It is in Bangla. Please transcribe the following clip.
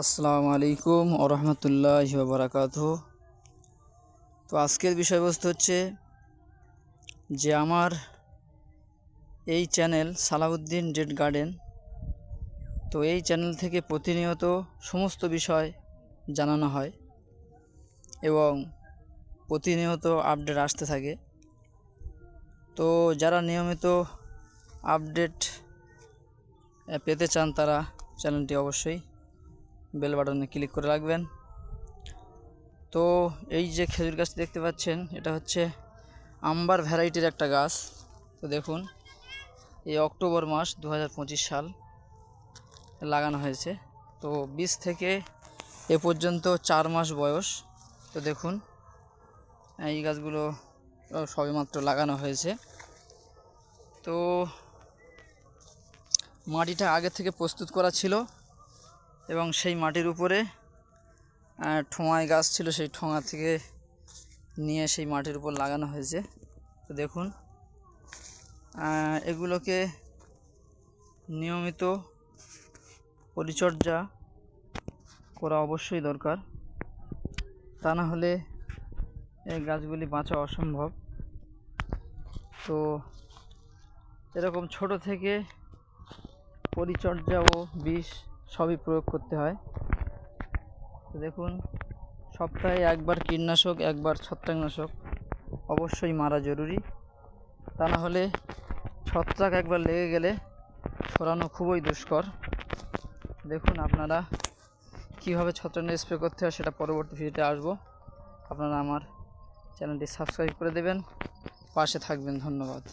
আসসালামু আলাইকুম ওরহমতুল্লাহ বারাকাত তো আজকের বিষয়বস্তু হচ্ছে যে আমার এই চ্যানেল সালাউদ্দিন ডেড গার্ডেন, তো এই চ্যানেল থেকে প্রতিনিয়ত সমস্ত বিষয় জানানো হয় এবং প্রতিনিয়ত আপডেট আসতে থাকে। তো যারা নিয়মিত আপডেট পেতে চান তারা চ্যানেলটি অবশ্যই বেল বাটনে ক্লিক করে রাখবেন। তো এই যে খেজুর গাছটি দেখতে পাচ্ছেন, এটা হচ্ছে আম্বার ভ্যারাইটির একটা গাছ। তো দেখুন, এই অক্টোবর মাস দু হাজার পঁচিশ সাল লাগানো হয়েছে। তো বীজ থেকে এ পর্যন্ত চার মাস বয়স। তো দেখুন, এই গাছগুলো সবেমাত্র লাগানো হয়েছে। তো মাটিটা আগে থেকে প্রস্তুত করা ছিল। এবং সেই মাটির উপরে ঠোঙায় গাছ ছিল, সেই ঠোঙা থেকে নিয়ে সেই মাটির উপর লাগানো হয়েছে। তো দেখুন এগুলোকে নিয়মিত পরিচর্যা করা অবশ্যই দরকার। তা না হলে এই গাছগুলি বাঁচা অসম্ভব। তো এরকম ছোট থেকে পরিচর্যা ও বিষ সবই প্রয়োগ করতে হয়। তো দেখুন, সপ্তাহে একবার কীটনাশক, একবার ছত্রাকনাশক অবশ্যই মারা জরুরি। তা না হলে ছত্রাক একবার লেগে গেলে সরানো খুবই দুষ্কর। দেখুন আপনারা কীভাবে ছত্রাকনাশক স্প্রে করতে হয় সেটা পরবর্তী ভিডিওতে আসব। আপনারা আমার চ্যানেলটি সাবস্ক্রাইব করে দেবেন। পাশে থাকবেন, ধন্যবাদ।